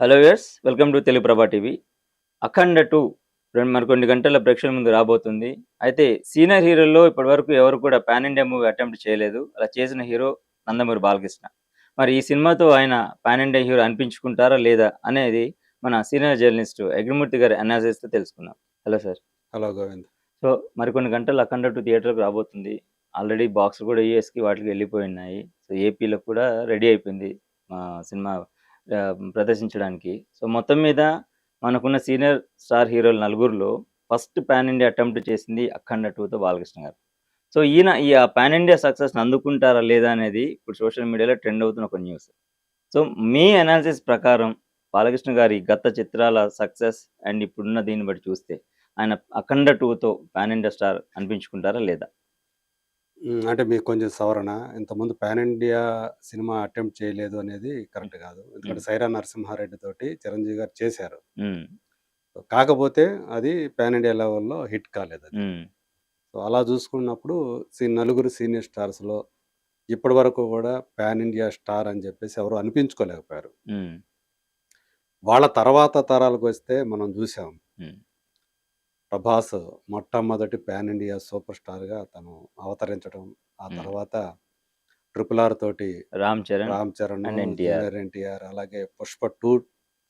Hello viewers welcome to Telugu Prabha TV Akhanda two రెండు మరికొన్ని గంటల ప్రేక్షకుల ముందు రాబోతుంది. అయితే సీనియర్ హీరోల్లో ఇప్పటివరకు ఎవరు కూడా పాన్ ఇండియా మూవీ అటెంప్ట్ చేయలేదు. అలా చేసిన హీరో నందమూరి బాలకృష్ణ. మరి ఈ సినిమాతో ఆయన పాన్ ఇండియా హీరో అనిపించుకుంటారా లేదా అనేది మన సీనియర్ జర్నలిస్ట్ అగ్నిమూర్తి గారి analysis తో తెలుసుకుందాం. Hello sir hello Govind so మరికొన్ని గంటలు అఖండ టూ థియేటర్కి రాబోతుంది. ఆల్రెడీ బాక్స్ కూడా యూఎస్కి వాటికి వెళ్ళిపోయి ఉన్నాయి. సో ఏపీలో కూడా రెడీ అయిపోయింది మా సినిమా ప్రదర్శించడానికి. సో మొత్తం మీద మనకున్న సీనియర్ స్టార్ హీరోలు నలుగురిలో ఫస్ట్ పాన్ ఇండియా అటెంప్ట్ చేసింది అఖండ టూతో బాలకృష్ణ గారు. సో ఈయన ఈ ఆ పాన్ ఇండియా సక్సెస్ని అందుకుంటారా లేదా అనేది ఇప్పుడు సోషల్ మీడియాలో ట్రెండ్ అవుతున్న ఒక న్యూస్. సో మీ అనాలిసిస్ ప్రకారం బాలకృష్ణ గారి గత చిత్రాల సక్సెస్ అండ్ ఇప్పుడున్న దీన్ని బట్టి చూస్తే ఆయన అఖండ టూతో పాన్ ఇండియా స్టార్ అనిపించుకుంటారా లేదా? అంటే మీకు కొంచెం సవరణ. ఇంతకుముందు పాన్ ఇండియా సినిమా అటెంప్ట్ చేయలేదు అనేది కరెక్ట్ కాదు. ఎందుకంటే. సైరా నరసింహారెడ్డి తోటి చిరంజీవి గారు చేశారు. కాకపోతే అది పాన్ ఇండియా లెవెల్లో హిట్ కాలేదు అది. సో అలా చూసుకున్నప్పుడు సీ నలుగురు సీనియర్ స్టార్స్లో ఇప్పటి వరకు కూడా పాన్ ఇండియా స్టార్ అని చెప్పేసి ఎవరు అనిపించుకోలేకపోయారు. వాళ్ళ తర్వాత తరాలకు వస్తే మనం చూసాం. ప్రభాస్ మొట్టమొదటి పాన్ ఇండియా సూపర్ స్టార్గా తను అవతరించడం ఆ. తర్వాత ట్రిపుల్ ఆర్ తోటి రామ్ చరణ్ రామ్ చరణ్. జూనియర్ ఎన్టీఆర్ అలాగే పుష్ప టూ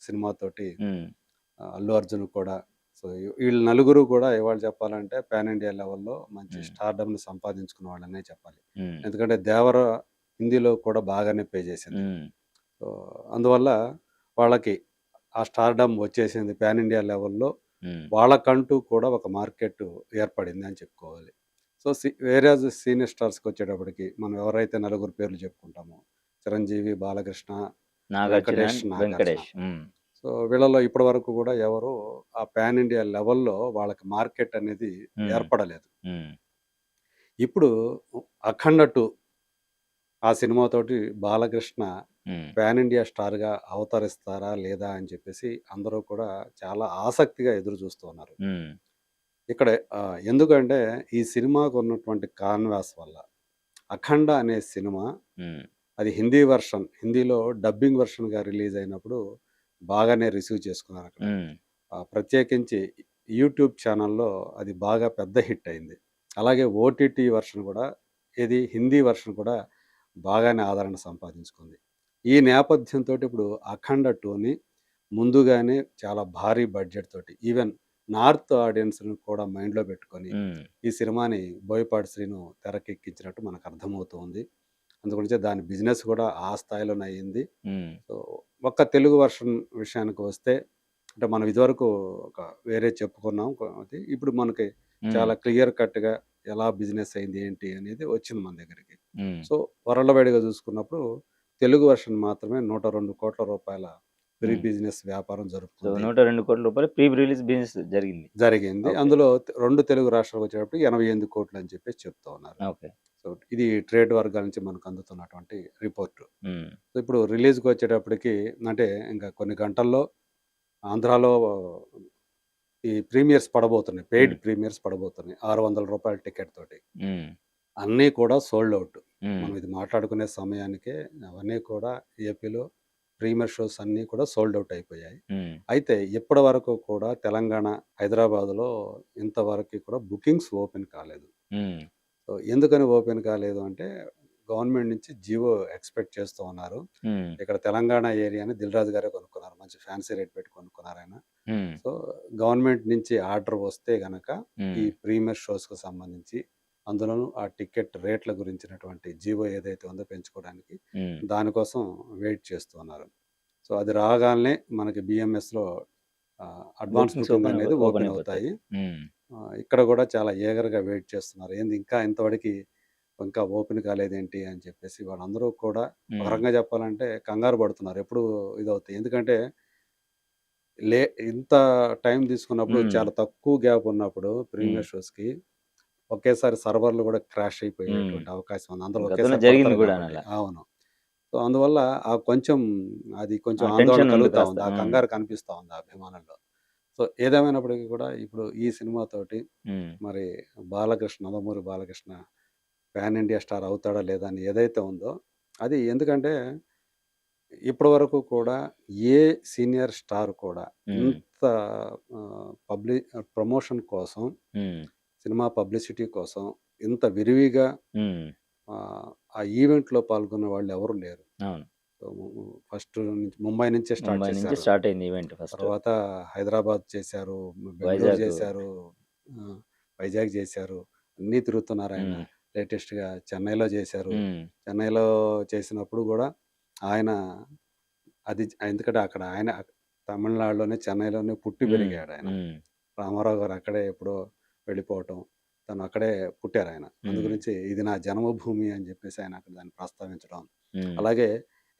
సినిమాతోటి అల్లు అర్జున్ కూడా. సో వీళ్ళు నలుగురు కూడా ఇవాళ చెప్పాలంటే పాన్ ఇండియా లెవెల్లో మంచి. స్టార్డమ్ని సంపాదించుకున్న వాళ్ళనే చెప్పాలి. ఎందుకంటే దేవర హిందీలో కూడా బాగానే పే చేసింది. సో అందువల్ల వాళ్ళకి ఆ స్టార్డమ్ వచ్చేసింది పాన్ ఇండియా లెవెల్లో. వాళ్ళకంటూ కూడా ఒక మార్కెట్ ఏర్పడింది అని చెప్పుకోవాలి. సో సి వేరే సీనియర్ స్టార్స్కి వచ్చేటప్పటికి మనం ఎవరైతే నలుగురు పేర్లు చెప్పుకుంటామో చిరంజీవి బాలకృష్ణ వెంకటేష్. వెంకటేష్. సో వీళ్ళలో ఇప్పటి వరకు కూడా ఎవరు ఆ పాన్ ఇండియా లెవెల్లో వాళ్ళకి మార్కెట్ అనేది. ఏర్పడలేదు. ఇప్పుడు అఖండ టూ ఆ సినిమాతోటి బాలకృష్ణ పాన్ ఇండియా స్టార్గా అవతరిస్తారా లేదా అని చెప్పేసి అందరూ కూడా చాలా ఆసక్తిగా ఎదురు చూస్తూ ఉన్నారు. ఉమ్, ఇక్కడ ఎందుకంటే ఈ సినిమాకు ఉన్నటువంటి కాన్వాస్ వల్ల అఖండ అనే సినిమా అది హిందీ వర్షన్ హిందీలో డబ్బింగ్ వర్షన్గా రిలీజ్ అయినప్పుడు బాగానే రిసీవ్ చేసుకున్నారు అక్కడ. ప్రత్యేకించి యూట్యూబ్ ఛానల్లో అది బాగా పెద్ద హిట్ అయింది. అలాగే ఓటీటీ వర్షన్ కూడా ఇది హిందీ వర్షన్ కూడా బాగానే ఆదరణ సంపాదించుకుంది. ఈ నేపథ్యంతో ఇప్పుడు అఖండ టూని ముందుగానే చాలా భారీ బడ్జెట్ తోటి ఈవెన్ నార్త్ ఆడియన్స్ని కూడా మైండ్లో పెట్టుకొని ఈ సినిమాని బోయపాటి శ్రీను తెరకెక్కించినట్టు మనకు అర్థమవుతుంది. అందుగురించి దాని బిజినెస్ కూడా ఆ స్థాయిలోనే అయ్యింది. సో ఒక్క తెలుగు వర్షన్ విషయానికి వస్తే అంటే మనం ఇదివరకు ఒక వేరే చెప్పుకున్నాం ఇప్పుడు మనకి చాలా క్లియర్ కట్గా ఎలా బిజినెస్ అయింది ఏంటి అనేది వచ్చింది మన దగ్గరికి. సో వరల్డ్ చూసుకున్నప్పుడు తెలుగు వర్షన్ మాత్రమే నూట రెండు కోట్ల రూపాయల ప్రీ. బిజినెస్ వ్యాపారం జరుగుతుంది. నూట రెండు కోట్ల రూపాయలు ప్రీ రిలీజ్ బిజినెస్ జరిగింది. జరిగింది. అందులో రెండు తెలుగు రాష్ట్రాలకు వచ్చేటప్పుడు ఎనభై ఎనిమిది కోట్లు అని చెప్పేసి చెప్తా ఉన్నారు. ఓకే. సో ఇది ట్రేడ్ వర్గాల నుంచి మనకు అందుతున్నటువంటి రిపోర్ట్. సో ఇప్పుడు రిలీజ్కి వచ్చేటప్పటికి అంటే ఇంకా కొన్ని గంటల్లో ఆంధ్రాలో ఈ ప్రీమియర్స్ పడబోతున్నాయి. పెయిడ్. ప్రీమియర్స్ పడబోతున్నాయి. ఆరు వందల రూపాయల టికెట్ తోటి. అన్నీ కూడా సోల్డ్ అవుట్. మనం ఇది మాట్లాడుకునే సమయానికే అవన్నీ కూడా ఏపీలో ప్రీమియర్ షోస్ అన్నీ కూడా సోల్డ్ అవుట్ అయిపోయాయి. అయితే ఇప్పటి వరకు కూడా తెలంగాణ హైదరాబాద్లో ఇంతవరకు కూడా బుకింగ్స్ ఓపెన్ కాలేదు. సో ఎందుకని ఓపెన్ కాలేదు అంటే గవర్నమెంట్ నుంచి జియో ఎక్స్పెక్ట్ చేస్తూ ఉన్నారు. ఇక్కడ తెలంగాణ ఏరియాని దిల్ రాజు గారే కొనుక్కున్నారు. మంచి ఫ్యాన్సీ రేట్ పెట్టి కొనుక్కున్నారు ఆయన. సో గవర్నమెంట్ నుంచి ఆర్డర్ వస్తే గనక ఈ ప్రీమియర్ షోస్కి సంబంధించి అందులోనూ ఆ టికెట్ రేట్ల గురించినటువంటి జీవో ఏదైతే ఉందో పెంచుకోవడానికి దానికోసం వెయిట్ చేస్తున్నారు సో అది రాగానే మనకి బిఎంఎస్లో అడ్వాన్స్ బుకింగ్ అనేది ఓపెన్ అవుతాయి. ఇక్కడ కూడా చాలా ఏగర్గా వెయిట్ చేస్తున్నారు. ఏంది ఇంకా ఇంతవరకు ఇంకా ఓపెన్ కాలేదేంటి అని చెప్పేసి వాళ్ళందరూ కూడా రకంగా చెప్పాలంటే కంగారు పడుతున్నారు. ఎప్పుడు ఇదవుతాయి. ఎందుకంటే లే ఇంత టైం తీసుకున్నప్పుడు. చాలా తక్కువ గ్యాప్ ఉన్నప్పుడు ప్రీమియర్ షోస్కి ఒకేసారి సర్వర్లు కూడా క్రాష్ అయిపోయేటువంటి అవకాశం ఉంది ఒకేసారి జరిగింది కూడా. అవును సో అందువల్ల ఆ కొంచెం అది కొంచెం ఆందోళన కలుగుతా. ఉంది ఆ. కంగారు కనిపిస్తా ఉంది ఆ అభిమానుల్లో సో ఏదేమైనప్పటికీ కూడా ఇప్పుడు ఈ సినిమాతోటి మరి Balakrishna Nandamuri Balakrishna pan India star అవుతాడా లేదా అని ఏదైతే ఉందో అది ఎందుకంటే ఇప్పటి వరకు కూడా ఏ సీనియర్ స్టార్ కూడా. ఇంత పబ్లి ప్రమోషన్ కోసం. సినిమా పబ్లిసిటీ కోసం ఇంత విరివిగా. ఆ, ఆ ఈవెంట్లో పాల్గొన్న వాళ్ళు ఎవరు లేరు ఫస్ట్ ముంబై నుంచే స్టార్ట్ చేశారు స్టార్ట్ అయింది ఈవెంట్. తర్వాత హైదరాబాద్ చేశారు బెంగళూరు వైజాగ్. చేశారు వైజాగ్ చేశారు అన్నీ తిరుగుతున్నారు ఆయన హ్మ్. లేటెస్ట్గా చెన్నైలో చేశారు. చెన్నైలో చేసినప్పుడు కూడా ఆయన అది ఎందుకంటే అక్కడ ఆయన తమిళనాడులోనే చెన్నైలోనే పుట్టి. పెరిగాడు ఆయన. రామారావు గారు అక్కడే ఎప్పుడో వెళ్ళిపోవటం తను అక్కడే పుట్టారు ఆయన అందు హ్మ్. గురించి ఇది నా జన్మభూమి అని చెప్పేసి ఆయన అక్కడ దాన్ని ప్రస్తావించడం. అలాగే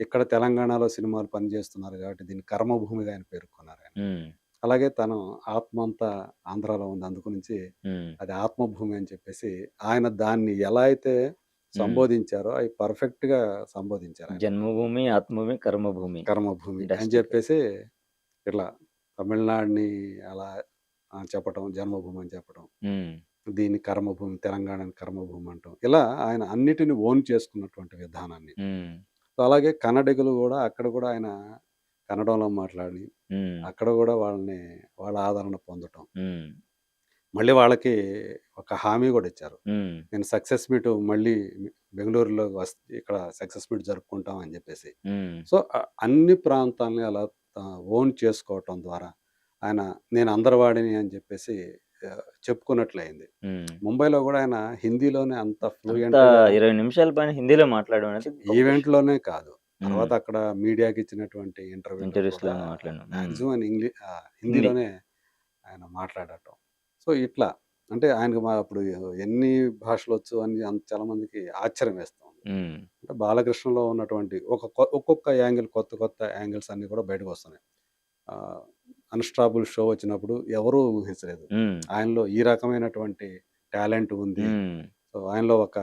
ఇక్కడ తెలంగాణలో సినిమాలు పనిచేస్తున్నారు కాబట్టి దీన్ని కర్మభూమిగా ఆయన పేర్కొన్నారు ఆయన. అలాగే తను ఆత్మ అంతా ఆంధ్రాలో ఉంది అందు గురించి హ్మ్. అది ఆత్మభూమి అని చెప్పేసి ఆయన దాన్ని ఎలా అయితే. సంబోధించారో అవి పర్ఫెక్ట్గా సంబోధించారు జన్మభూమి, ఆత్మభూమి, కర్మభూమి. కర్మభూమి అని. చెప్పేసి ఇట్లా తమిళనాడుని అలా చెప్పటం జన్మభూమి అని చెప్పటం. దీన్ని కర్మభూమి తెలంగాణని కర్మభూమి అంటాం ఇలా ఆయన అన్నిటిని ఓన్ చేసుకున్నటువంటి విధానాన్ని అలాగే కన్నడిగులు కూడా అక్కడ కూడా ఆయన కన్నడంలో మాట్లాడి. అక్కడ కూడా వాళ్ళని వాళ్ళ ఆదరణ పొందటం. మళ్ళీ వాళ్ళకి ఒక హామీ కూడా ఇచ్చారు. నేను సక్సెస్ మీట్ మళ్ళీ బెంగళూరులో ఇక్కడ సక్సెస్ మీట్ జరుపుకుంటాం అని చెప్పేసి. సో అన్ని ప్రాంతాలని అలా ఓన్ చేసుకోవటం ద్వారా ఆయన నేను అందరివాడిని అని చెప్పేసి చెప్పుకున్నట్లయింది. ముంబైలో కూడా ఆయన హిందీలోనే అంత ఫ్లూయెంట్ 20 నిమిషాల పైన హిందీలో మాట్లాడడం విషయం. ఈవెంట్లోనే కాదు. తర్వాత అక్కడ మీడియాకి ఇచ్చినటువంటి. మ్యాక్సిమం ఆయన ఇంగ్లీష్ హిందీ. హిందీలోనే ఆయన మాట్లాడటం సో ఇట్లా అంటే ఆయనకు మా అప్పుడు ఎన్ని భాషలు వచ్చు అని అంత చాలా మందికి ఆశ్చర్యం వేస్తుంది. అంటే బాలకృష్ణలో ఉన్నటువంటి ఒక ఒక్కొక్క యాంగిల్ కొత్త కొత్త యాంగిల్స్ అన్ని కూడా బయటకు వస్తున్నాయి అన్స్టాబుల్ షో వచ్చినప్పుడు ఎవరూ ఊహించలేదు. ఆయనలో ఈ రకమైనటువంటి టాలెంట్ ఉంది. సో ఆయనలో ఒక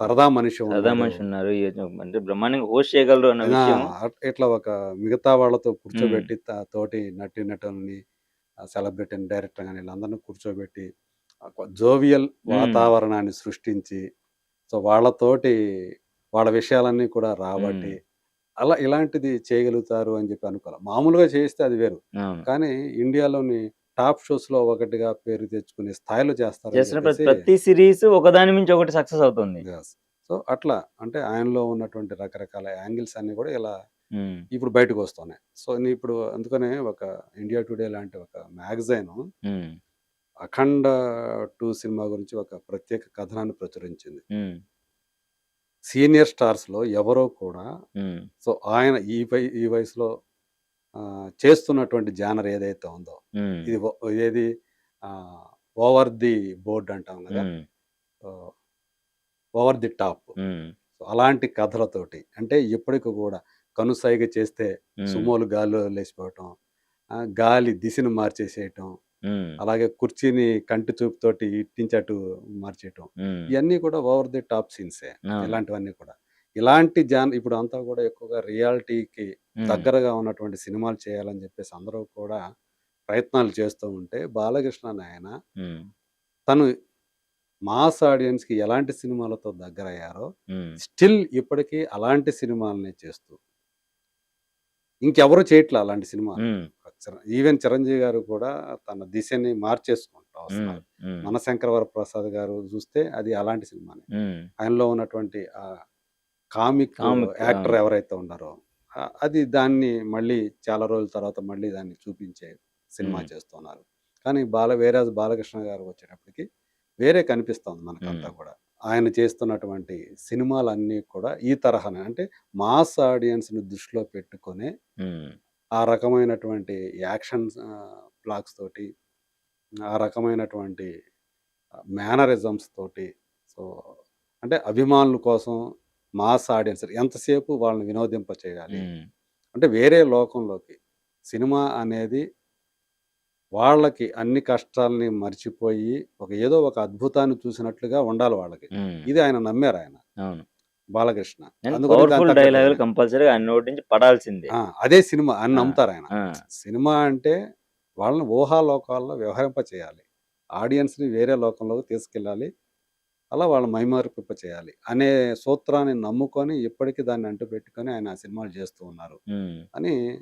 సరదా మనిషి సరదా మనిషి ఉన్నారు. అంటే బ్రహ్మాండంగా హోస్ట్ చేయగలరు అన్న విషయం ఇట్లా ఒక మిగతా వాళ్ళతో కూర్చోబెట్టి తోటి నటి నటుల్ని సెలబ్రిటీ డైరెక్టర్ కానీ వీళ్ళందరినీ కూర్చోబెట్టి జోవియల్. వాతావరణాన్ని సృష్టించి సో వాళ్ళతోటి వాళ్ళ విషయాలన్నీ కూడా రాబట్టి. అలా ఇలాంటిది చేయగలుగుతారు అని చెప్పి అనుకోవాలి మామూలుగా చేస్తే అది వేరు. కానీ ఇండియాలోని టాప్ షోస్లో ఒకటిగా పేరు తెచ్చుకునే స్థాయిలో చేస్తున్న ప్రతి సిరీస్ ఒకదాని మించి ఒకటి సక్సెస్ అవుతుంది. సో అట్లా అంటే ఆయనలో ఉన్నటువంటి రకరకాల యాంగిల్స్ అన్ని కూడా ఇలా. ఇప్పుడు బయటకు వస్తున్నాయి సో ఇప్పుడు అందుకనే ఒక ఇండియా టుడే లాంటి ఒక మ్యాగజైన్. అఖండ టూ సినిమా గురించి ఒక ప్రత్యేక కథనాన్ని ప్రచురించింది. సీనియర్ స్టార్స్లో ఎవరో కూడా. సో ఆయన ఈ వై ఈ వయసులో చేస్తున్నటువంటి జానర్ ఏదైతే ఉందో. ఇది ఏది ఓవర్ ది బోర్డ్ అంటాం కదా. ఓవర్ ది టాప్ అలాంటి కథలతోటి అంటే ఇప్పటికి కూడా కనుసైగ చేస్తే. సుమోలు గాలిలో లేచిపోవటం గాలి దిశను మార్చేసేయటం. అలాగే కుర్చీని కంటి చూపుతోటి ఇట్టించి అటు మార్చేయటం. ఇవన్నీ కూడా ఓవర్ ది టాప్ సీన్సే. ఇలాంటివన్నీ కూడా ఇలాంటి జాన్ ఇప్పుడు అంతా కూడా ఎక్కువగా రియాలిటీకి. దగ్గరగా ఉన్నటువంటి సినిమాలు చేయాలని చెప్పేసి అందరూ కూడా ప్రయత్నాలు చేస్తూ ఉంటే బాలకృష్ణ హ్మ్. తను మాస్ ఆడియన్స్కి ఎలాంటి సినిమాలతో దగ్గర అయ్యారో. స్టిల్ ఇప్పటికీ అలాంటి సినిమాలనే చేస్తూ ఇంకెవరు చేయట్లే అలాంటి సినిమాలు హ్మ్. ఈవెన్ చిరంజీవి గారు కూడా తన దిశని మార్చేసుకుంటూ హ్మ్. వస్తున్నారు హ్మ్. మనశంకరవర ప్రసాద్ గారు చూస్తే అది అలాంటి సినిమానే. ఆయనలో ఉన్నటువంటి ఆ కామిక్ యాక్టర్. ఎవరైతే ఉన్నారో అది దాన్ని మళ్ళీ చాలా రోజుల తర్వాత మళ్ళీ దాన్ని చూపించే సినిమా. చేస్తున్నారు కానీ బాల వేరే బాలకృష్ణ గారు వచ్చేటప్పటికి వేరే కనిపిస్తుంది మనకంతా. కూడా ఆయన చేస్తున్నటువంటి సినిమాలన్నీ కూడా ఈ తరహానే అంటే మాస్ ఆడియన్స్ని దృష్టిలో పెట్టుకొని. ఆ రకమైనటువంటి యాక్షన్ బ్లాగ్స్ తోటి ఆ రకమైనటువంటి మేనరిజమ్స్ తోటి సో అంటే అభిమానుల కోసం మాస్ ఆడియన్స్ ఎంతసేపు వాళ్ళని వినోదింప చేయాలి. అంటే వేరే లోకంలోకి సినిమా అనేది వాళ్ళకి అన్ని కష్టాలని మర్చిపోయి ఒక ఏదో ఒక అద్భుతాన్ని చూసినట్లుగా ఉండాలి వాళ్ళకి. ఇది ఆయన నమ్మారు ఆయన బాలకృష్ణ. డైలాగులు కంపల్సరీగా ఆయన నోటి నుంచి పడాల్సిందే. అదే సినిమా అని నమ్ముతారు ఆయన. సినిమా అంటే వాళ్ళని ఊహాలోకాల్లో వ్యవహరింప చేయాలి. ఆడియన్స్ని వేరే లోకంలోకి తీసుకెళ్ళాలి. అలా వాళ్ళ మైమరిపింప చేయాలి అనే సూత్రాన్ని నమ్ముకొని ఇప్పటికీ దాన్ని అంటు పెట్టుకొని ఆయన ఆ సినిమాలు చేస్తూ ఉన్నారు. అని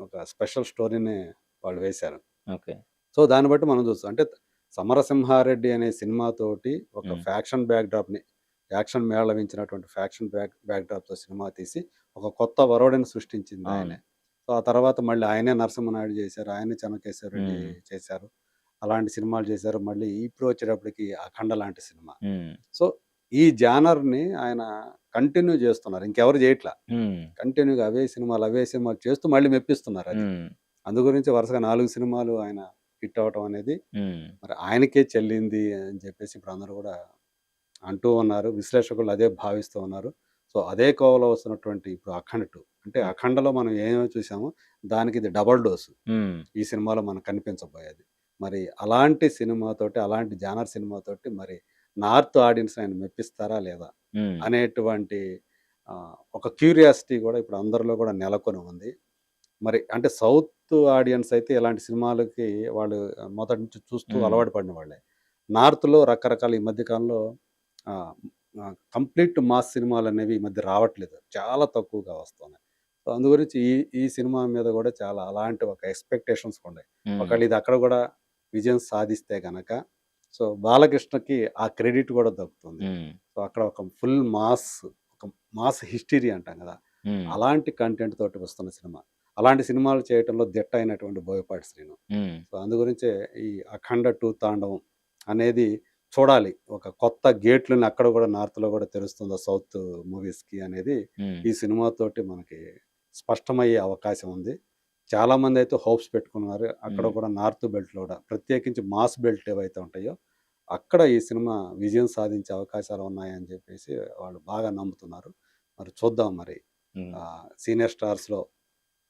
ఒక స్పెషల్ స్టోరీని వాళ్ళు వేశారు. సో దాన్ని బట్టి మనం చూస్తాం. అంటే సమరసింహారెడ్డి అనే సినిమాతోటి ఒక. ఫ్యాక్షన్ బ్యాక్డ్రాప్ని యాక్షన్ మేళవించినటువంటి ఫ్యాక్షన్ బ్యాక్ బ్యాక్డ్రాప్తో సినిమా తీసి ఒక కొత్త వరోడిని సృష్టించింది. ఆయనే సో ఆ తర్వాత మళ్ళీ ఆయనే నరసింహనాయుడు చేశారు ఆయనే చెన్నకేశ్వర రెడ్డి. చేశారు అలాంటి సినిమాలు చేశారు మళ్ళీ ఇప్పుడు వచ్చేటప్పటికి అఖండ లాంటి సినిమా. సో ఈ జానర్ని ఆయన కంటిన్యూ చేస్తున్నారు ఇంకెవరు చేయట్లా. కంటిన్యూగా అవే సినిమాలు అవే సినిమాలు చేస్తూ మళ్ళీ మెప్పిస్తున్నారు అది. అందు గురించి వరుసగా నాలుగు సినిమాలు ఆయన హిట్ అవటం అనేది. మరి ఆయనకే చెల్లింది అని చెప్పేసి ఇప్పుడు అందరూ కూడా అంటూ ఉన్నారు విశ్లేషకులు అదే భావిస్తూ ఉన్నారు. సో అదే కోవలో వస్తున్నటువంటి ఇప్పుడు అఖండ టూ అంటే అఖండలో మనం ఏమేమి చూసామో దానికి ఇది డబల్ డోసు. హ్మ్. ఈ సినిమాలో మనకు కనిపించబోయేది. మరి అలాంటి సినిమాతోటి అలాంటి జానర్ సినిమాతోటి మరి నార్త్ ఆడియన్స్ ఆయన మెప్పిస్తారా లేదా? హ్మ్. అనేటువంటి ఒక క్యూరియాసిటీ కూడా ఇప్పుడు అందరిలో కూడా నెలకొని ఉంది. మరి అంటే సౌత్ ఆడియన్స్ అయితే ఇలాంటి సినిమాలకి వాళ్ళు మొదటి నుంచి చూస్తూ. అలవాటు పడిన వాళ్ళే. నార్త్లో రకరకాల ఈ మధ్యకాలంలో కంప్లీట్ మాస్ సినిమాలు అనేవి ఈ మధ్య రావట్లేదు చాలా తక్కువగా వస్తున్నాయి సో అందు గురించి ఈ ఈ సినిమా మీద కూడా చాలా అలాంటి ఒక ఎక్స్పెక్టేషన్స్ ఉన్నాయి హ్మ్. ఒకవేళ ఇది అక్కడ కూడా విజయం సాధిస్తే గనక సో బాలకృష్ణకి ఆ క్రెడిట్ కూడా దక్కుతుంది. సో అక్కడ ఒక ఫుల్ మాస్ ఒక మాస్ హిస్టరీ అంటాం కదా. అలాంటి కంటెంట్ తోటి వస్తున్న సినిమా అలాంటి సినిమాలు చేయటంలో దిట్ట అయినటువంటి బోయపాటి శ్రీను. సో అందు గురించే ఈ అఖండ టూ తాండవం అనేది చూడాలి. ఒక కొత్త గేట్లను అక్కడ కూడా నార్త్లో కూడా తెలుస్తుందో సౌత్ మూవీస్కి అనేది. ఈ సినిమాతోటి మనకి స్పష్టమయ్యే అవకాశం ఉంది. చాలా మంది అయితే హోప్స్ పెట్టుకున్నారు. అక్కడ. కూడా నార్త్ బెల్ట్లో కూడా ప్రత్యేకించి మాస్ బెల్ట్ ఏవైతే ఉంటాయో అక్కడ ఈ సినిమా విజయం సాధించే అవకాశాలు ఉన్నాయని చెప్పేసి వాళ్ళు బాగా నమ్ముతున్నారు. మరి చూద్దాం మరి. సీనియర్ స్టార్స్లో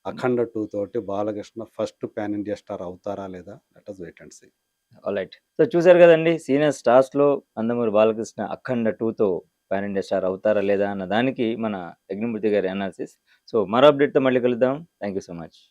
అఖండ టూ తోటి Balakrishna first pan India star అవుతారా లేదా? Let us wait and see alright so చూసారు కదండి సీనియర్ స్టార్స్లో నందమూరి బాలకృష్ణ అఖండ టూతో పాన్ ఇండియా స్టార్ అవుతారా లేదా అన్న దానికి మన యజ్ఞమూర్తి గారి అనాలిసిస్ సో మరో అప్డేట్తో మళ్ళీ కలుద్దాం. Thank you so much